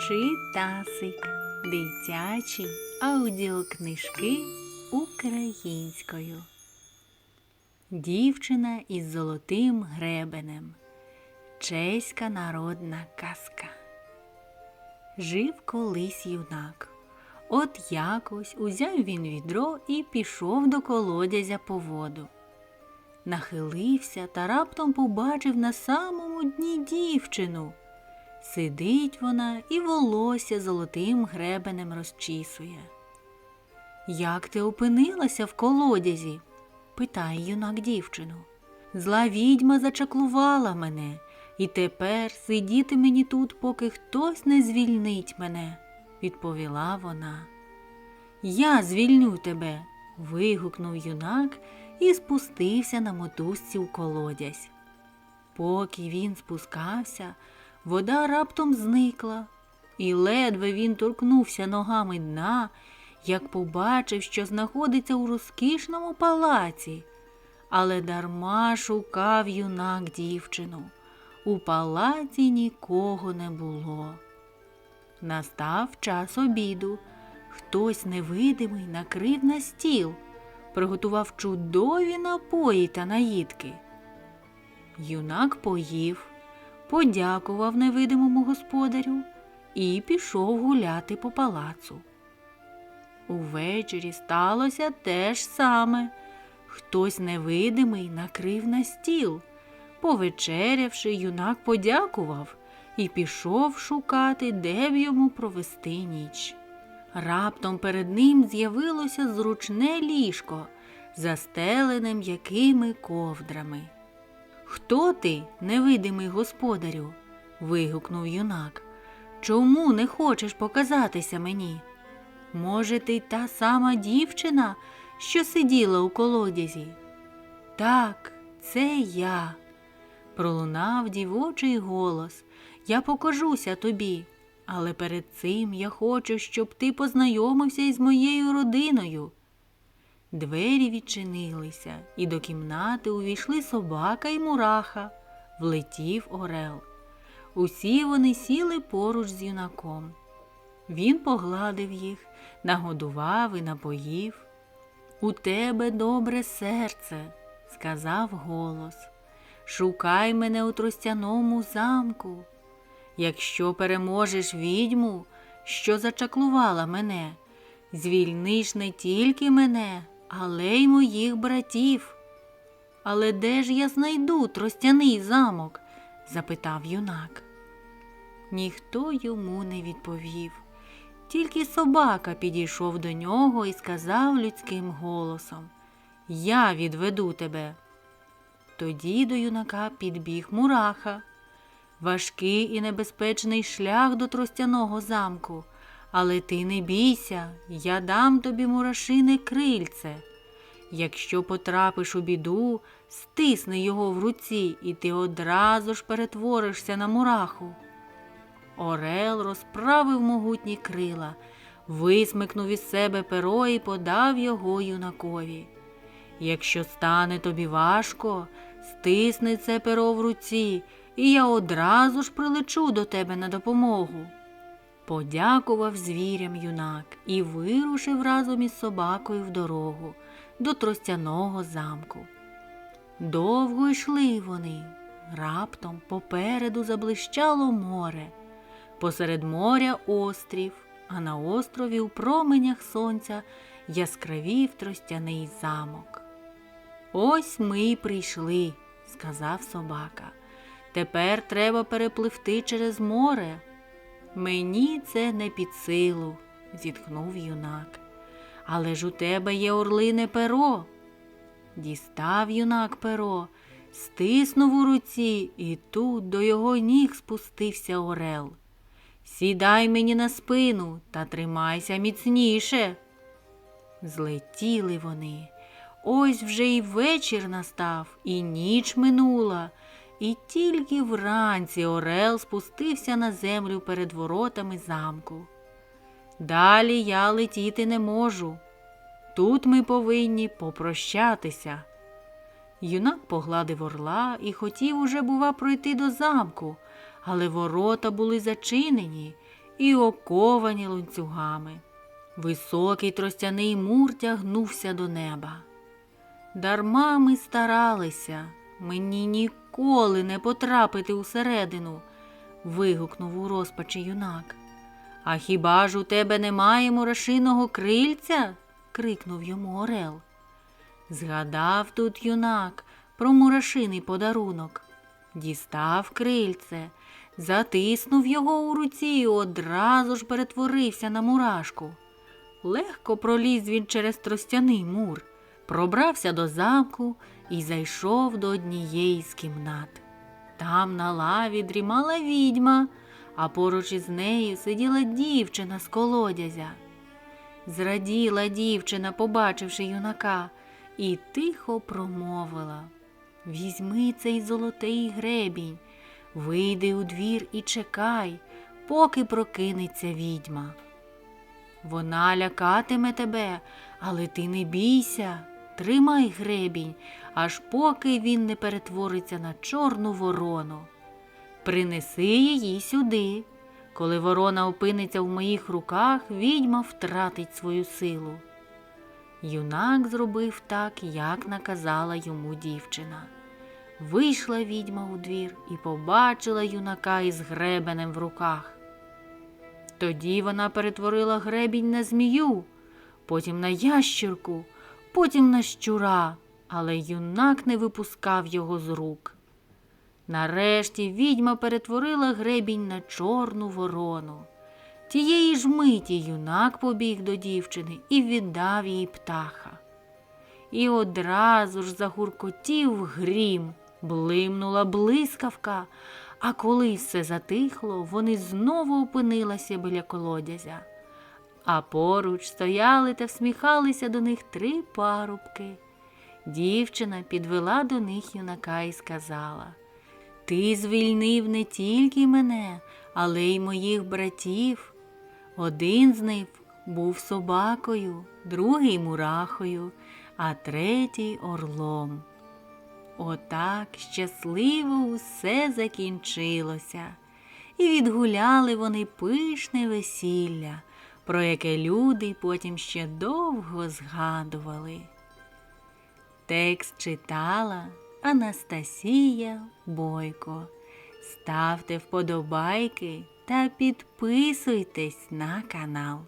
Читасик. Дитячі аудіокнижки українською. Дівчина із золотим гребенем. Чеська народна казка. Жив колись юнак. От якось узяв він відро і пішов до колодязя по воду. Нахилився та раптом побачив на самому дні дівчину. Сидить вона і волосся золотим гребенем розчісує. Як ти опинилася в колодязі? питає юнак дівчину. Зла відьма зачаклувала мене, і тепер сидіти мені тут, поки хтось не звільнить мене, відповіла вона. Я звільню тебе. вигукнув юнак і спустився на мотузці у колодязь. Поки він спускався, вода раптом зникла, і ледве він торкнувся ногами дна, як побачив, що знаходиться у розкішному палаці. Але дарма шукав юнак дівчину. У палаці нікого не було. Настав час обіду. Хтось невидимий накрив на стіл, приготував чудові напої та наїдки. Юнак поїв, подякував невидимому господарю і пішов гуляти по палацу. Увечері сталося те ж саме. Хтось невидимий накрив на стіл. Повечерявши, юнак подякував і пішов шукати, де б йому провести ніч. Раптом перед ним з'явилося зручне ліжко, застелене м'якими ковдрами. Хто ти, невидимий господарю? вигукнув юнак. Чому не хочеш показатися мені? Може, ти та сама дівчина, що сиділа у колодязі? Так, це я. Пролунав дівочий голос. Я покажуся тобі, але перед цим я хочу, щоб ти познайомився із моєю родиною. Двері відчинилися, і до кімнати увійшли собака і мураха, влетів орел. Усі вони сіли поруч з юнаком. Він погладив їх, нагодував і напоїв. У тебе добре серце, сказав голос. Шукай мене у тростяному замку. Якщо переможеш відьму, що зачаклувала мене, звільниш не тільки мене, але й моїх братів. Але де ж я знайду тростяний замок? запитав юнак. Ніхто йому не відповів. Тільки собака підійшов до нього і сказав людським голосом Я відведу тебе. Тоді до юнака підбіг мураха. Важкий і небезпечний шлях до тростяного замку, але ти не бійся, я дам тобі мурашине крильце. Якщо потрапиш у біду, стисни його в руці, і ти одразу ж перетворишся на мураху. Орел розправив могутні крила, висмикнув із себе перо і подав його юнакові. Якщо стане тобі важко, стисни це перо в руці, і я одразу ж прилечу до тебе на допомогу. Подякував звірям юнак і вирушив разом із собакою в дорогу до тростяного замку. Довго йшли вони. Раптом попереду заблищало море. Посеред моря острів, а на острові у променях сонця яскравів тростяний замок. Ось ми й прийшли, сказав собака. Тепер треба перепливти через море. Мені це не під силу, зітхнув юнак. Але ж у тебе є орлине перо. Дістав юнак перо, стиснув у руці, і тут до його ніг спустився орел. Сідай мені на спину та тримайся міцніше. Злетіли вони. Ось вже й вечір настав, і ніч минула, і тільки вранці Орел спустився на землю перед воротами замку. Далі я летіти не можу. Тут ми повинні попрощатися. Юнак погладив орла і хотів уже, бува, пройти до замку, але ворота були зачинені, і оковані ланцюгами. Високий тростяний мур тягнувся до неба. Дарма ми старалися, мені ніколи не потрапити усередину, вигукнув у розпачі юнак. А хіба ж у тебе немає мурашиного крильця? крикнув йому Орел. Згадав тут юнак про мурашиний подарунок, дістав крильце, затиснув його у руці і одразу ж перетворився на мурашку. Легко проліз він через тростяний мур, пробрався до замку і зайшов до однієї з кімнат. Там на лаві дрімала відьма, а поруч із нею сиділа дівчина з колодязя. Зраділа дівчина, побачивши юнака, і тихо промовила Візьми цей золотий гребінь, вийди у двір і чекай, поки прокинеться відьма. Вона лякатиме тебе, але ти не бійся, тримай гребінь, аж поки він не перетвориться на чорну ворону. Принеси її сюди. Коли ворона опиниться в моїх руках, відьма втратить свою силу. Юнак зробив так, як наказала йому дівчина. Вийшла відьма у двір і побачила юнака із гребенем в руках. Тоді вона перетворила гребінь на змію, потім на ящірку, потім на щура, але юнак не випускав його з рук. Нарешті відьма перетворила гребінь на чорну ворону. Тієї ж миті юнак побіг до дівчини і віддав їй птаха. І одразу ж загуркотів грім, блимнула блискавка, а коли все затихло, вони знову опинилися біля колодязя. А поруч стояли та всміхалися до них три парубки. Дівчина підвела до них юнака і сказала Ти звільнив не тільки мене, але й моїх братів. Один з них був собакою, другий мурахою, а третій орлом. Отак щасливо усе закінчилося, і відгуляли вони пишне весілля, про яке люди потім ще довго згадували. Текст читала Анастасія Бойко. Ставте вподобайки та підписуйтесь на канал.